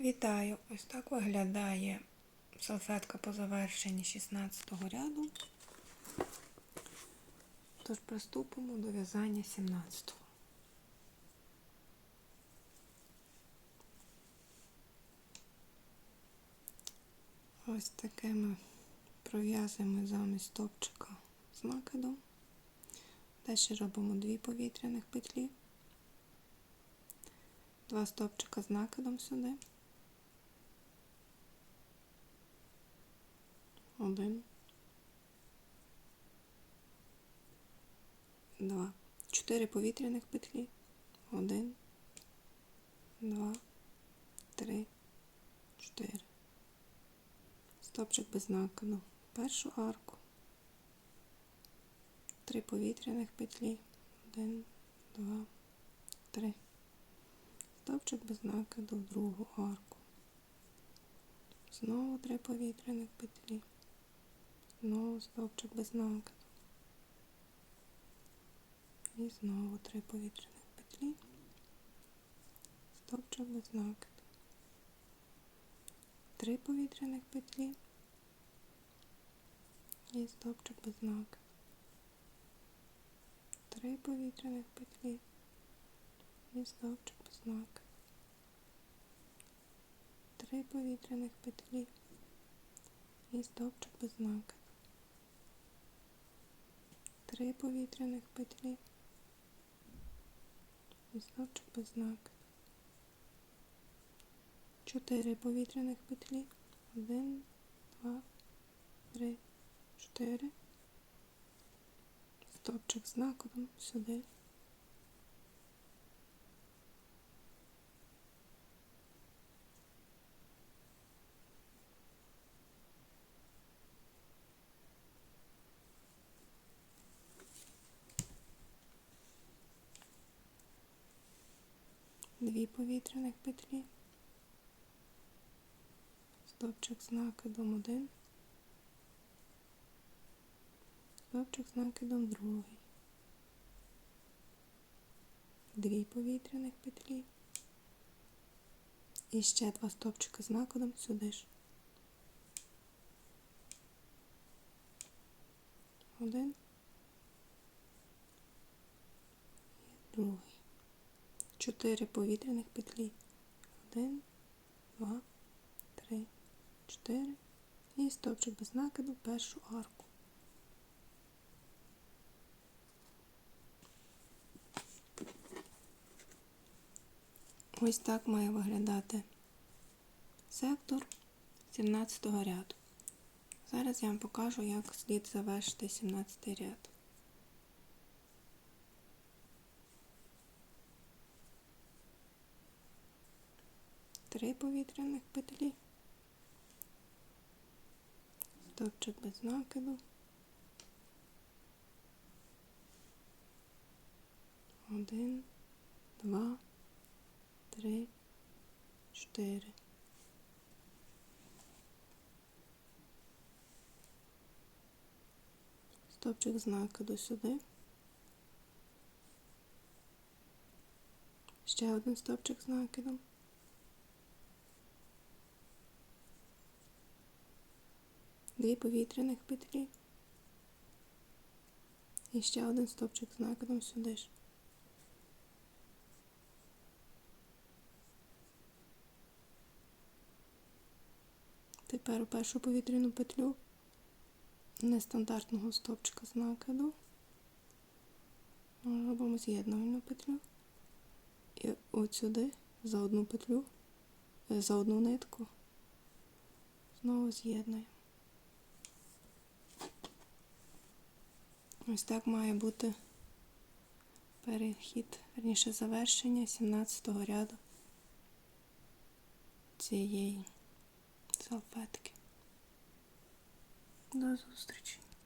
Вітаю! Ось так виглядає салфетка по завершенні 16 ряду. Тож приступимо до в'язання 17-го. Ось таке ми пров'язуємо замість стопчика з накидом. Далі робимо дві повітряних петлі, два стопчика з накидом сюди. Один. Два. Чотири повітряних петлі. Один. Два. Три. Чотири. Стопчик без накиду. Першу арку. Три повітряних петлі. Один, два, три. Стопчик без накиду другу арку. Знову три повітряних петлі. Знову стовпчик без накиду. І знову три повітряних петлі. Стовпчик без накиду. Три повітряних петлі. І стовпчик без накиду. Три повітряних петлі. І стовпчик без накиду. Три повітряних петлі. І стовпчик без накиду три повітряних петлі і стовпчик без знаку. Чотири повітряних петлі. Один, два, три, чотири. Стопчик з сюди. Дві повітряних петлі. Стовпчик з накидом один. Стовпчик з накидом другий. Дві повітряних петлі. І ще два стовпчика з накидом сюди ж. Один. І другий. Чотири повітряних петлі. Один, два, три, чотири. І стовпчик без накиду першу арку. Ось так має виглядати сектор 17 ряду. Зараз я вам покажу, як слід завершити 17 ряд. Три повітряних петлі, стовпчик без накиду, один, два, три, чотири. Стовпчик з накиду сюди. Ще один стовпчик з накидом. Дві повітряних петлі. І ще один стовпчик з накидом сюди ж. Тепер у першу повітряну петлю нестандартного стовпчика з накиду. Робимо з'єднувальну петлю. І от сюди за одну петлю, за одну нитку знову з'єднуємо. Ось так має бути перехід, верніше завершення 17-го ряду цієї салфетки. До зустрічі!